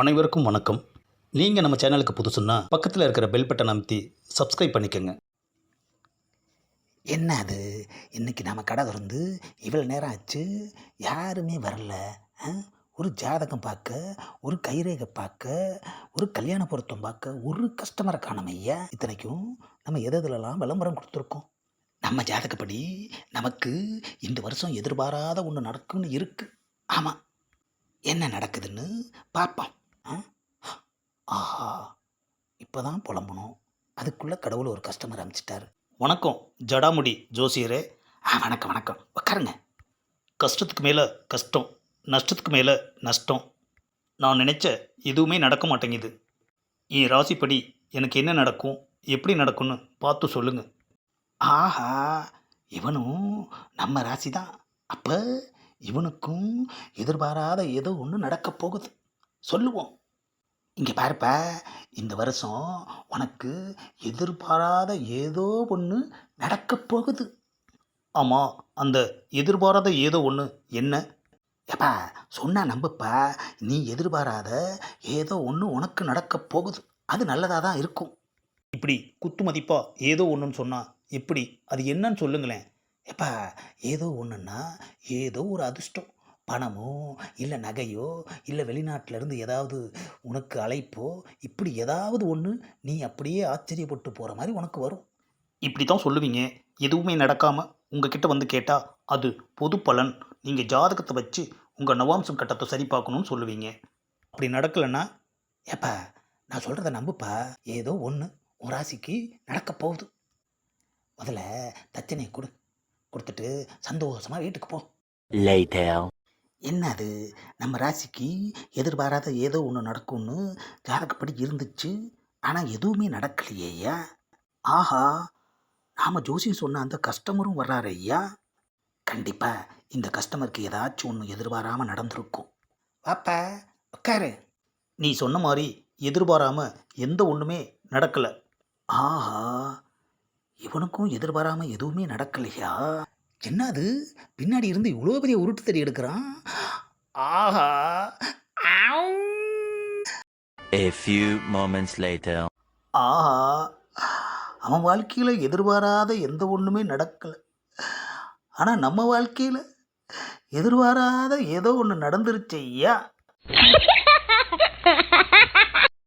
அனைவருக்கும் வணக்கம். நீங்கள் நம்ம சேனலுக்கு புதுசுன்னா பக்கத்தில் இருக்கிற பெல் பட்டன் அமைத்தி சப்ஸ்கிரைப் பண்ணிக்கோங்க. என்ன அது? இன்னைக்கு நம்ம கடை திறந்து இவ்வளோ நேரம் ஆச்சு யாருமே வரல ஒரு ஜாதகம் பார்க்க ஒரு கைரேகை பார்க்க ஒரு கல்யாண பொருத்தம் பார்க்க ஒரு கஸ்டமரை காணோம் ஐயா. இத்தனைக்கும் நம்ம எது எதுலலாம் விளம்பரம் கொடுத்துருக்கோம்? நம்ம ஜாதகப்படி நமக்கு இந்த வருஷம் எதிர்பாராத ஒன்று நடக்கும்னு இருக்குது ஆமாம் என்ன நடக்குதுன்னு பார்ப்போம். ஆஹா. இப்போ தான் புலம்பணும். அதுக்குள்ளே கடவுள் ஒரு கஸ்டமர் அனுப்பிச்சிட்டாரு. வணக்கம் ஜடாமுடி ஜோசியரே. ஆ வணக்கம் வணக்கம். உட்காருங்க கஷ்டத்துக்கு மேலே கஷ்டம் நஷ்டத்துக்கு மேலே நஷ்டம். நான் நினச்ச எதுவுமே நடக்க மாட்டேங்குது. என் ராசிப்படி எனக்கு என்ன நடக்கும் எப்படி நடக்கும்னு பார்த்து சொல்லுங்கள் ஆஹா இவனும் நம்ம ராசி தான் அப்போ இவனுக்கும் எதிர்பாராத ஏதோ ஒன்று நடக்கப் போகுது. சொல்லுவோம். இங்கே பாருப்பா இந்த வருஷம் உனக்கு எதிர்பாராத ஏதோ ஒன்று நடக்கப் போகுது. ஆமாம் அந்த எதிர்பாராத ஏதோ ஒன்று என்ன? ஏப்பா சொன்னால் நம்புப்பா நீ எதிர்பாராத ஏதோ ஒன்று உனக்கு நடக்கப் போகுது. அது நல்லதாக தான் இருக்கும். இப்படி குத்து மதிப்பாக ஏதோ ஒன்றுன்னு சொன்னால் எப்படி? அது என்னன்னு சொல்லுங்களேன். எப்பா ஏதோ ஒன்றுன்னா ஏதோ ஒரு அதிர்ஷ்டம். பணமோ இல்லை நகையோ இல்லை வெளிநாட்டிலேருந்து ஏதாவது உனக்கு அழைப்போ இப்படி ஏதாவது ஒன்று நீ அப்படியே ஆச்சரியப்பட்டு போகிற மாதிரி உனக்கு வரும். இப்படி தான் சொல்லுவீங்க. எதுவுமே நடக்காமல் உங்ககிட்ட வந்து கேட்டால் அது பொது பலன். நீங்கள் ஜாதகத்தை வச்சு உங்கள் நவாம்சம் கட்டத்தை சரி பார்க்கணும்னு சொல்லுவீங்க. அப்படி நடக்கலைன்னா ஏப்பா நான் சொல்கிறத நம்புப்பா. ஏதோ ஒன்று உன் ராசிக்கு நடக்க போகுது. முதல்ல தச்சனையை கொடு. கொடுத்துட்டு சந்தோஷமாக வீட்டுக்கு போ. என்ன அது நம்ம ராசிக்கு எதிர்பாராத ஏதோ ஒன்று நடக்கும்னு ஜாதகப்படி இருந்துச்சு. ஆனால் எதுவுமே நடக்கலையே ஐயா ஆஹா நாம் ஜோசியம் சொன்ன அந்த கஸ்டமரும் வர்றாரு ஐயா கண்டிப்பாக இந்த கஸ்டமருக்கு ஏதாச்சும் ஒன்று எதிர்பாராமல் நடந்திருக்கும். வாப்பா உட்காரு நீ சொன்ன மாதிரி எதிர்பாராமல் எந்த ஒன்றுமே நடக்கலை. ஆஹா இவனுக்கும் எதிர்பாராமல் எதுவுமே நடக்கலையா? என்ன அது பின்னாடி இருந்து இவ்வளோ பெரிய உருட்டு தடி எடுக்கிறான்? ஆஹா. A few moments later. ஆஹா. அவன் வாழ்க்கையில் எதிர்பாராத எந்த ஒன்றுமே நடக்கலை. ஆனால் நம்ம வாழ்க்கையில் எதிர்பாராத ஏதோ ஒன்று நடந்துருச்சு ஐயா.